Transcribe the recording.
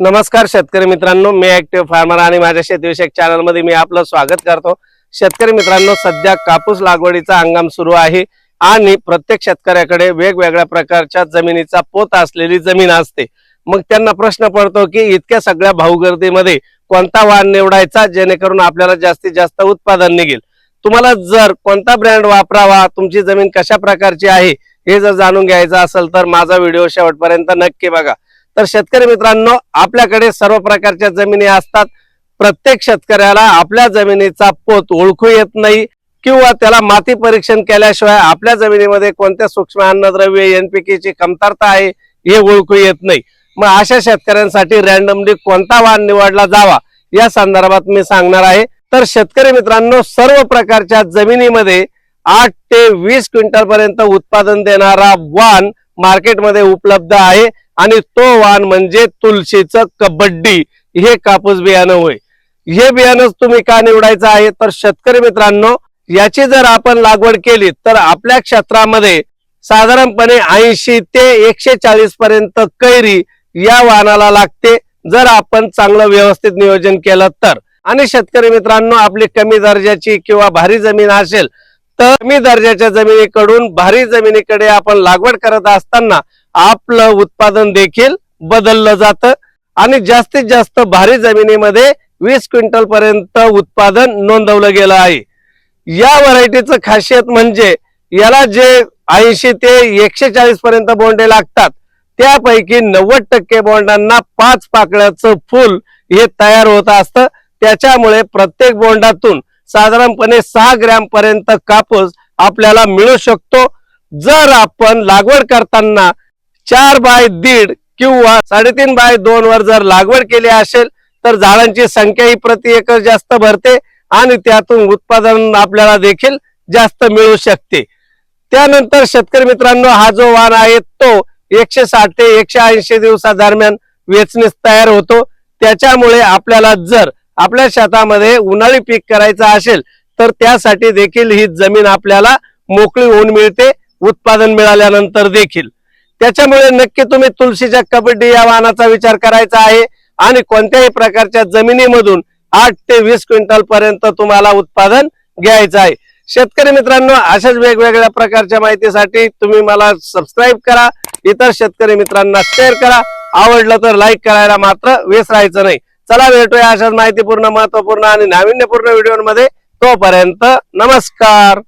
नमस्कार शेतकरी मित्रांनो मी ऍक्टिव्ह फार्मर आणि माझ्या शेतीविषयक चॅनलमध्ये मी आपलं स्वागत करतो. शेतकरी मित्रांनो सध्या कापूस लागवडीचा हंगाम सुरू आहे आणि प्रत्येक शेतकऱ्याकडे वेगवेगळ्या प्रकारच्या जमिनीचा पोत असलेली जमीन असते. मग त्यांना प्रश्न पडतो की इतक्या सगळ्या भाऊगर्दीमध्ये कोणता वाण निवडायचा जेणेकरून आपल्याला जास्तीत जास्त उत्पादन निघेल? तुम्हाला जर कोणता ब्रँड वापरावा तुमची जमीन कशा प्रकारची आहे हे जर जाणून घ्यायचं असेल तर माझा व्हिडिओ शेवटपर्यंत नक्की बघा. तर शेतकरी मित्रांनो आपल्याकडे सर्व प्रकारच्या जमिनी असतात. प्रत्येक शेतकऱ्याला आपल्या जमिनीचा पोत ओळखू येत नाही किंवा त्याला माती परीक्षण केल्याशिवाय आपल्या जमिनीमध्ये कोणत्या सूक्ष्म अन्नद्रव्य एनपीकेची ची कमतरता आहे हे ओळखू येत नाही. मग अशा शेतकऱ्यांसाठी रॅन्डमली कोणता वाण निवडला जावा या संदर्भात मी सांगणार आहे. तर शेतकरी मित्रांनो सर्व प्रकारच्या जमिनीमध्ये आठ ते वीस क्विंटल पर्यंत उत्पादन देणारा वाण मार्केटमध्ये उपलब्ध आहे. आणि तो वाण म्हणजे तुलशीचं कबड्डी. हे कापूस बियाणं होय. हे बियाणं तुम्ही का निवडायचं आहे? तर शेतकरी मित्रांनो याची जर आपण लागवड केली तर आपल्या क्षेत्रामध्ये साधारणपणे ऐंशी ते एकशे चाळीस पर्यंत कैरी या वाहनाला लागते. जर आपण चांगलं व्यवस्थित नियोजन केलं तर. आणि शेतकरी मित्रांनो आपली कमी दर्जाची किंवा भारी जमीन असेल तर कमी दर्जाच्या जमिनीकडून भारी जमिनीकडे आपण लागवड करत असताना आपलं उत्पादन देखील बदललं जातं. आणि जास्तीत जास्त भारी जमिनीमध्ये वीस क्विंटल पर्यंत उत्पादन नोंदवलं गेलं आहे. या व्हरायटीचं खासियत म्हणजे याला जे ऐंशी ते एकशे चाळीस पर्यंत बोंडे लागतात त्यापैकी नव्वद टक्के बोंडांना पाच पाकळ्याचं फुल हे तयार होत असतं. त्याच्यामुळे प्रत्येक बोंडातून साधारणपणे सहा ग्रॅम पर्यंत कापूस आपल्याला मिळू शकतो. जर आपण लागवड करताना चार बाय दीड किंवा साडेतीन बाय दोन वर जर लागवड केली असेल तर झाडांची संख्या ही प्रति एकर जास्त भरते आणि त्यातून उत्पादन आपल्याला देखील जास्त मिळू शकते. त्यानंतर शेतकरी मित्रांनो हा जो वाण आहे तो एकशे साठ ते एकशे ऐंशी दिवसादरम्यान वेचणीस तयार होतो. त्याच्यामुळे आपल्याला जर आपल्या शेतामध्ये उन्हाळी पीक करायचं असेल तर त्यासाठी देखील ही जमीन आपल्याला मोकळी होऊन मिळते उत्पादन मिळाल्यानंतर देखील. त्याच्यामुळे नक्की तुम्ही तुलसीच्या कबड्डी या वाहनाचा विचार करायचा आहे. आणि कोणत्याही प्रकारच्या जमिनीमधून आठ ते वीस क्विंटल पर्यंत तुम्हाला उत्पादन घ्यायचं आहे. शेतकरी मित्रांनो अशाच वेगवेगळ्या प्रकारच्या माहितीसाठी तुम्ही मला सबस्क्राईब करा. इतर शेतकरी मित्रांना शेअर करा. आवडलं तर लाईक करायला मात्र विसरायचं नाही. चला भेटूया अशाच माहितीपूर्ण महत्त्वपूर्ण आणि नाविन्यपूर्ण व्हिडिओमध्ये तोपर्यंत नमस्कार.